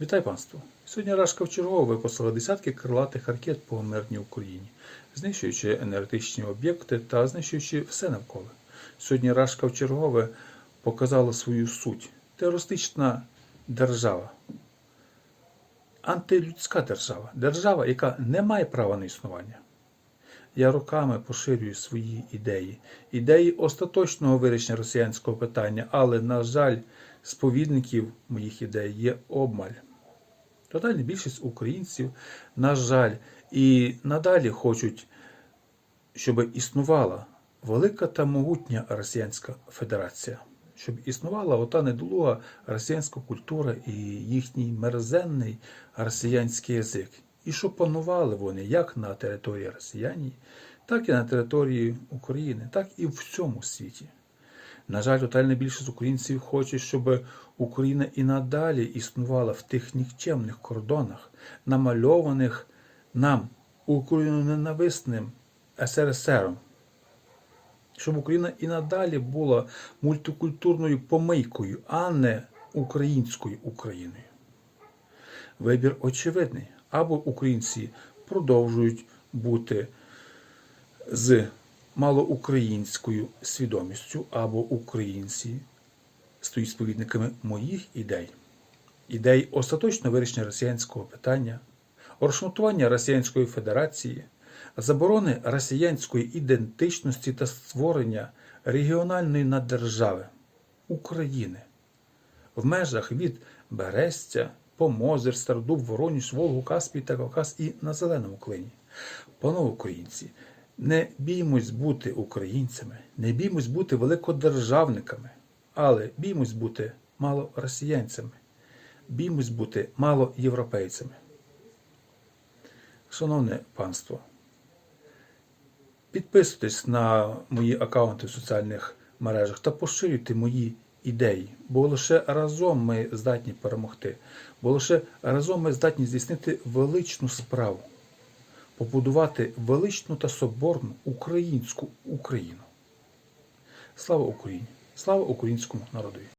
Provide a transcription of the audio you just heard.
Вітай панство! Сьогодні Рашка вчергово випустила десятки крилатих ракет по мирній Україні, знищуючи енергетичні об'єкти та знищуючи все навколо. Сьогодні Рашка вчергове показала свою суть. Терористична держава, антилюдська держава, держава, яка не має права на існування. Я роками поширюю свої ідеї, ідеї остаточного вирішення росіянського питання, але, на жаль, сповідників моїх ідей є обмаль. Тотальна більшість українців, на жаль, і надалі хочуть, щоб існувала велика та могутня Росіянська Федерація, щоб існувала ота недолуга росіянська культура і їхній мерзенний росіянський язик, і щоб панували вони як на території Росіяні, так і на території України, так і в всьому світі. На жаль, тотальна більшість українців хоче, щоб Україна і надалі існувала в тих нікчемних кордонах, намальованих нам україноненависним СРСРом. Щоб Україна і надалі була мультикультурною помийкою, а не українською Україною. Вибір очевидний. Або українці продовжують бути з малоукраїнською свідомістю, або українці стають сповідниками моїх ідей, ідей остаточного вирішення росіянського питання, розшматування Росіянської Федерації, заборони росіянської ідентичності та створення регіональної наддержави України в межах від Берестя, Помозер, Стардуб, Вороніж, Волгу, Каспій та Кавказ і на Зеленому клині. Панове українці, не біймось бути українцями, не біймось бути великодержавниками, але біймось бути мало росіянцями, біймось бути мало європейцями. Шановне панство, підписуйтесь на мої аккаунти в соціальних мережах та поширюйте мої ідеї, бо лише разом ми здатні перемогти, бо лише разом ми здатні здійснити величну справу, побудувати величну та соборну українську Україну. Слава Україні! Слава українському народові!